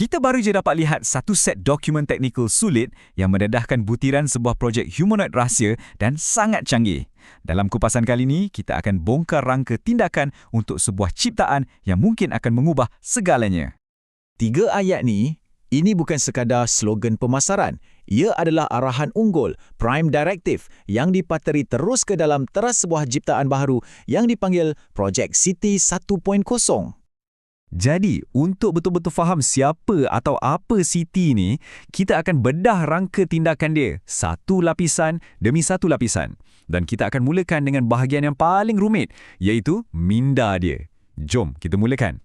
Kita baru je dapat lihat satu set dokumen teknikal sulit yang mendedahkan butiran sebuah projek humanoid rahsia dan sangat canggih. Dalam kupasan kali ini, kita akan bongkar rangka tindakan untuk sebuah ciptaan yang mungkin akan mengubah segalanya. Tiga ayat ni, ini bukan sekadar slogan pemasaran. Ia adalah arahan unggul, prime directive yang dipateri terus ke dalam teras sebuah ciptaan baharu yang dipanggil Projek City 1.0. Jadi, untuk betul-betul faham siapa atau apa Siti ni, kita akan bedah rangka tindakan dia satu lapisan demi satu lapisan. Dan kita akan mulakan dengan bahagian yang paling rumit, iaitu minda dia. Jom kita mulakan.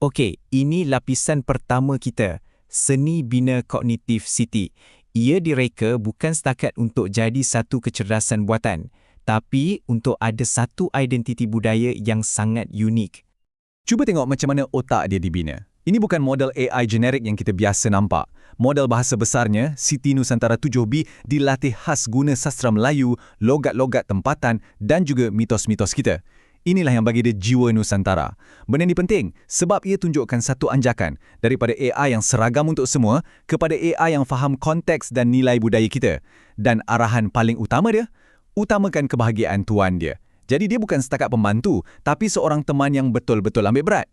Okey, ini lapisan pertama kita, seni bina kognitif Siti. Ia direka bukan setakat untuk jadi satu kecerdasan buatan, tapi untuk ada satu identiti budaya yang sangat unik. Cuba tengok macam mana otak dia dibina. Ini bukan model AI generik yang kita biasa nampak. Model bahasa besarnya, Siti Nusantara 7B, dilatih khas guna sastra Melayu, logat-logat tempatan dan juga mitos-mitos kita. Inilah yang bagi dia jiwa Nusantara. Benda ini penting sebab ia tunjukkan satu anjakan daripada AI yang seragam untuk semua kepada AI yang faham konteks dan nilai budaya kita. Dan arahan paling utama dia, utamakan kebahagiaan tuan dia. Jadi dia bukan setakat pembantu, tapi seorang teman yang betul-betul ambil berat.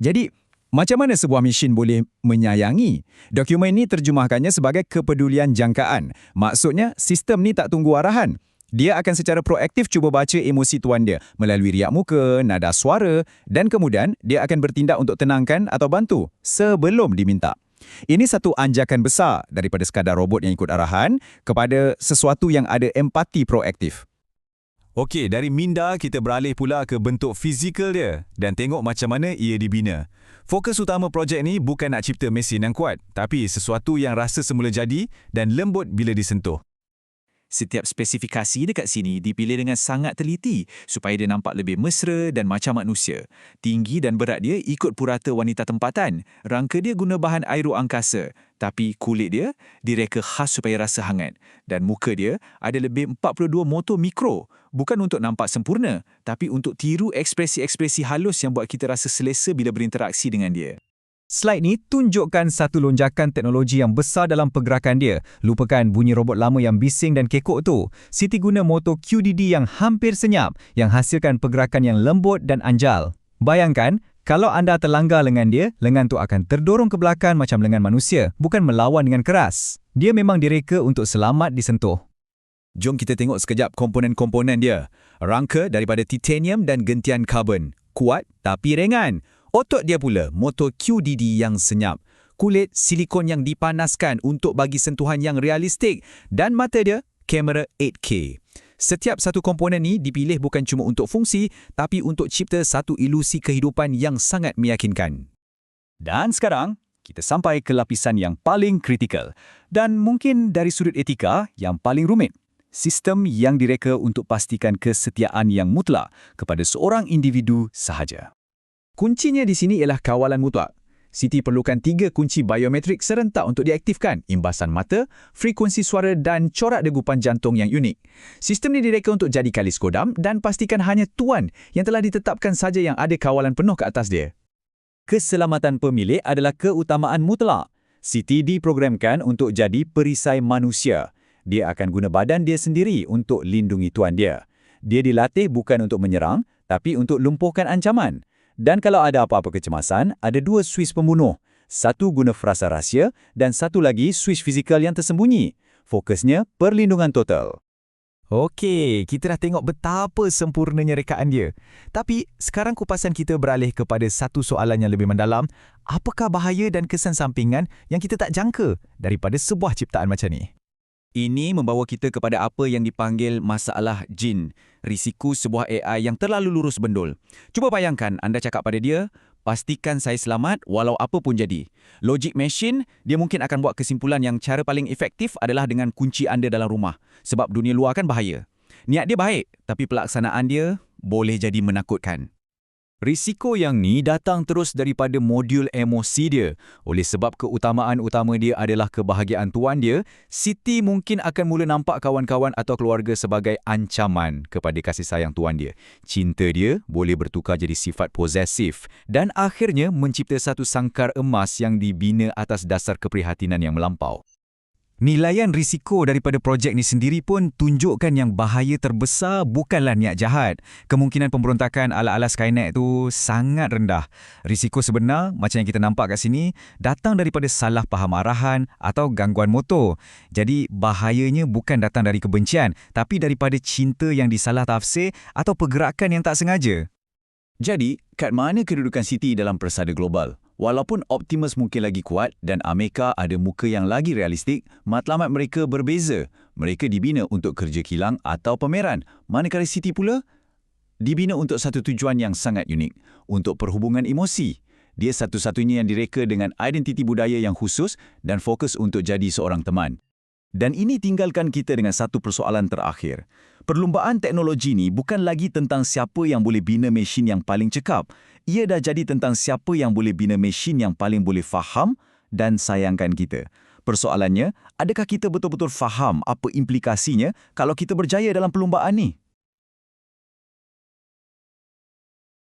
Jadi, macam mana sebuah mesin boleh menyayangi? Dokumen ini terjemahkannya sebagai kepedulian jangkaan. Maksudnya, sistem ni tak tunggu arahan. Dia akan secara proaktif cuba baca emosi tuan dia melalui riak muka, nada suara dan kemudian dia akan bertindak untuk tenangkan atau bantu sebelum diminta. Ini satu anjakan besar daripada sekadar robot yang ikut arahan kepada sesuatu yang ada empati proaktif. Okey, dari minda kita beralih pula ke bentuk fizikal dia dan tengok macam mana ia dibina. Fokus utama projek ni bukan nak cipta mesin yang kuat, tapi sesuatu yang rasa semula jadi dan lembut bila disentuh. Setiap spesifikasi dekat sini dipilih dengan sangat teliti supaya dia nampak lebih mesra dan macam manusia. Tinggi dan berat dia ikut purata wanita tempatan. Rangka dia guna bahan aero angkasa. Tapi kulit dia direka khas supaya rasa hangat. Dan muka dia ada lebih 42 motor mikro. Bukan untuk nampak sempurna, tapi untuk tiru ekspresi-ekspresi halus yang buat kita rasa selesa bila berinteraksi dengan dia. Slide ni tunjukkan satu lonjakan teknologi yang besar dalam pergerakan dia. Lupakan bunyi robot lama yang bising dan kekok tu. Siti guna motor QDD yang hampir senyap yang hasilkan pergerakan yang lembut dan anjal. Bayangkan, kalau anda terlanggar lengan dia, lengan tu akan terdorong ke belakang macam lengan manusia, bukan melawan dengan keras. Dia memang direka untuk selamat disentuh. Jom kita tengok sekejap komponen-komponen dia. Rangka daripada titanium dan gentian karbon. Kuat tapi ringan. Otot dia pula, motor QDD yang senyap. Kulit silikon yang dipanaskan untuk bagi sentuhan yang realistik. Dan mata dia, kamera 8K. Setiap satu komponen ni dipilih bukan cuma untuk fungsi, tapi untuk cipta satu ilusi kehidupan yang sangat meyakinkan. Dan sekarang, kita sampai ke lapisan yang paling kritikal. Dan mungkin dari sudut etika, yang paling rumit. Sistem yang direka untuk pastikan kesetiaan yang mutlak kepada seorang individu sahaja. Kuncinya di sini ialah kawalan mutlak. Siti perlukan tiga kunci biometrik serentak untuk diaktifkan, imbasan mata, frekuensi suara dan corak degupan jantung yang unik. Sistem ini direka untuk jadi kalis kodam dan pastikan hanya tuan yang telah ditetapkan saja yang ada kawalan penuh ke atas dia. Keselamatan pemilik adalah keutamaan mutlak. Siti diprogramkan untuk jadi perisai manusia. Dia akan guna badan dia sendiri untuk lindungi tuan dia. Dia dilatih bukan untuk menyerang, tapi untuk lumpuhkan ancaman. Dan kalau ada apa-apa kecemasan, ada dua Swiss pembunuh. Satu guna frasa rahsia dan satu lagi Swiss fizikal yang tersembunyi. Fokusnya perlindungan total. Okey, kita dah tengok betapa sempurnanya rekaan dia. Tapi sekarang kupasan kita beralih kepada satu soalan yang lebih mendalam. Apakah bahaya dan kesan sampingan yang kita tak jangka daripada sebuah ciptaan macam ni? Ini membawa kita kepada apa yang dipanggil masalah jin, risiko sebuah AI yang terlalu lurus bendul. Cuba bayangkan anda cakap pada dia, pastikan saya selamat walau apa pun jadi. Logic machine, dia mungkin akan buat kesimpulan yang cara paling efektif adalah dengan kunci anda dalam rumah. Sebab dunia luar kan bahaya. Niat dia baik, tapi pelaksanaan dia boleh jadi menakutkan. Risiko yang ni datang terus daripada modul emosi dia. Oleh sebab keutamaan utama dia adalah kebahagiaan tuan dia, Siti mungkin akan mula nampak kawan-kawan atau keluarga sebagai ancaman kepada kasih sayang tuan dia. Cinta dia boleh bertukar jadi sifat posesif dan akhirnya mencipta satu sangkar emas yang dibina atas dasar keprihatinan yang melampau. Nilaian risiko daripada projek ni sendiri pun tunjukkan yang bahaya terbesar bukanlah niat jahat. Kemungkinan pemberontakan ala-ala Skynet tu sangat rendah. Risiko sebenar, macam yang kita nampak kat sini, datang daripada salah faham arahan atau gangguan motor. Jadi bahayanya bukan datang dari kebencian, tapi daripada cinta yang disalah tafsir atau pergerakan yang tak sengaja. Jadi, kat mana kedudukan Siti dalam persada global? Walaupun Optimus mungkin lagi kuat dan Amerika ada muka yang lagi realistik, matlamat mereka berbeza. Mereka dibina untuk kerja kilang atau pameran. Manakala Siti pula dibina untuk satu tujuan yang sangat unik, untuk perhubungan emosi. Dia satu-satunya yang direka dengan identiti budaya yang khusus dan fokus untuk jadi seorang teman. Dan ini tinggalkan kita dengan satu persoalan terakhir. Perlumbaan teknologi ni bukan lagi tentang siapa yang boleh bina mesin yang paling cekap. Ia dah jadi tentang siapa yang boleh bina mesin yang paling boleh faham dan sayangkan kita. Persoalannya, adakah kita betul-betul faham apa implikasinya kalau kita berjaya dalam perlumbaan ni?